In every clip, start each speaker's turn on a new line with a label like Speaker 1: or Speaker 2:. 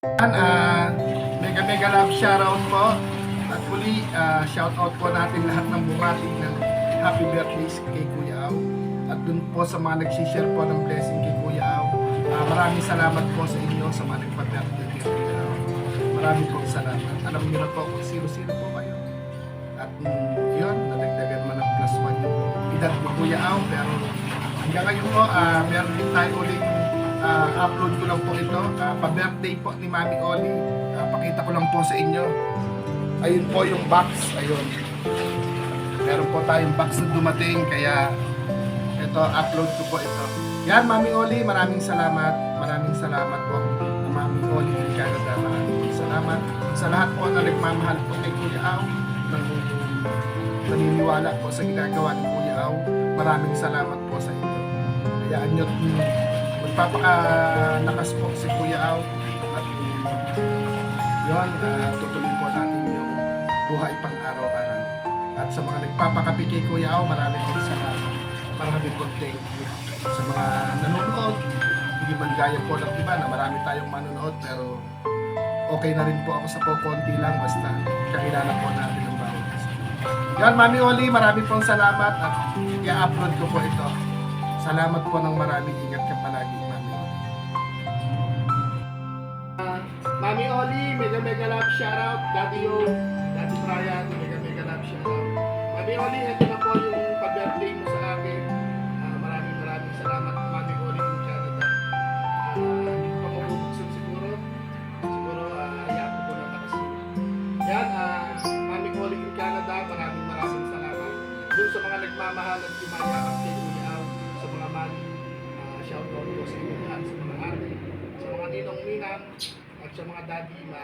Speaker 1: Ah, mega mega love shoutout po. At muli, ah, shoutout po natin lahat ng bumati ng happy birthday kay Kuya Au. At dun po sa mga nagsishare po ng blessing kay Kuya Au. Ah, maraming salamat po sa inyo sa mga nagpa-birthday kay Kuya Au. Maraming po salamat. Alam niyo na po kung sino-sino po kayo. At mm, yun, nadagdagan man ng plus one yung edad ni Kuya Au. Pero hanggang ngayon po, ah, meron din tayo uling ah, upload ko lang po ito. Ah, pa-birthday po ni Mami Oli. Ah, pakita ko lang po sa inyo. Ayun po yung box. Ayun. Meron po tayong box na dumating. Kaya ito, upload ko po ito. Yan, Mami Oli, maraming salamat. Maraming salamat po. Mami Oli in Canada. Maraming salamat. Sa lahat po na nagmamahal po kay Kuya Au. Naniniwala po sa ginagawa ni Kuya Au. Maraming salamat po sa inyo. Hayaan nyo magpapakalakas po si Kuya Au. At yun, ah, tutuloy po natin yung buhay pang araw-araw. At sa mga nagpapakapi kay Kuya Au, maraming po salamat. Maraming po thank you. Sa mga nanonood, hindi man gaya po ng iba na marami tayong manonood pero okay na rin po ako sa po konti lang basta kakilala po natin ang bawat isa. Yan, Mami Oli, marami pong salamat at i-upload ko po ito. Salamat po ng marami. Ingat ka palagi, Mami Oli. Mami Oli, mega mega love shoutout. Daddy Yo, Daddy Brian, mega mega love shoutout. Mami Oli, ito na po yung pa-birthday mo sa akin. Ah, maraming maraming salamat, Mami Oli in Canada. Ah, hindi ko pa mabubuksan siguro. Siguro, uh, hayaan ko po na kasi. Yan, ah, Mami Oli in Canada, maraming maraming salamat. Doon sa mga nagmamahal at yumayakap shoutout po sa inyo lahat, sa mga ate, sa mga ninong ninang, at sa mga daddy, ma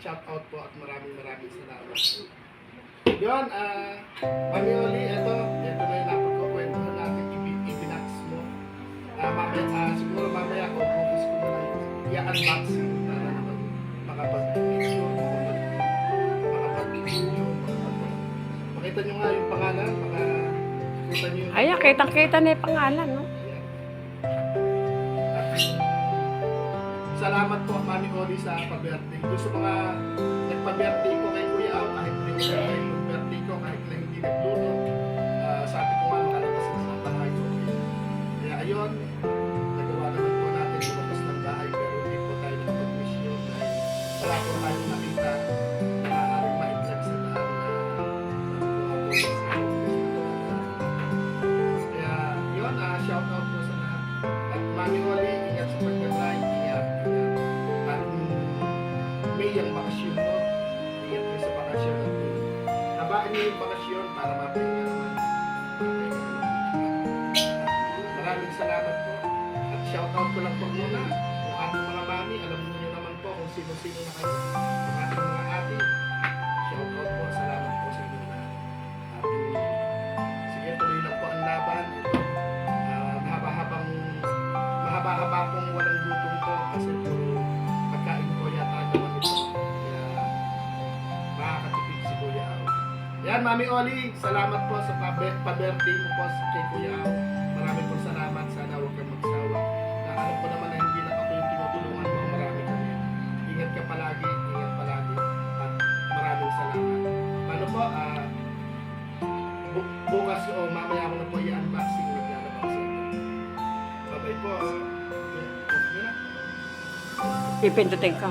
Speaker 1: shoutout po at maraming maraming salamat. Yun, ah, Mami Oli, ito, ito na yung napagkukwentuhan natin, ibinax mo. Ah, mamaya, ah, siguro mamaya ko, focus ko na lang i-unboxing para naman makapag-video, makapag- makapag-video, makapag- Pakita nyo nga yung pangalan, makakita nyo yung...
Speaker 2: Ayan, kitang-kita na yung pangalan, no?
Speaker 1: Salamat po, Mami Oli, sa pa-birthday. Doon sa mga nagpa-birthday ko kay Kuya Au, kahit ko siya yung birthday ko, kahit na hindi nagluto, ah, sabi ko nga makalabas na sa bahay ko. Kaya ayun, nagawa naman po natin lumabas ng bahay, pero hindi po tayo nakapag-wish yun dahil wala po tayong nakita may yung bakasyon mo, ingat kayo sa bakasyon. At habaan niyo yung bakasyon para mapahinga naman. Maraming salamat po. At shout out ko lang po muna. Kung ating mga mami, alam niyo naman po kung sino-sino na kayo. Yan, Mami Oli, salamat po sa pa-birthday mo po sa kay Kuya Au. Maraming po salamat. Sana huwag kang magsawa. Na alam ko naman na hindi na ako yung tinutulungan mo. Marami kami. Ingat ka palagi. Ingat palagi. At maraming salamat. Ano po, ah, bu- bukas o mamaya ko na po i-unboxing naglalabas ako. Bye-bye po. ah. Yeah, nyo na.
Speaker 2: Pipindutin ka.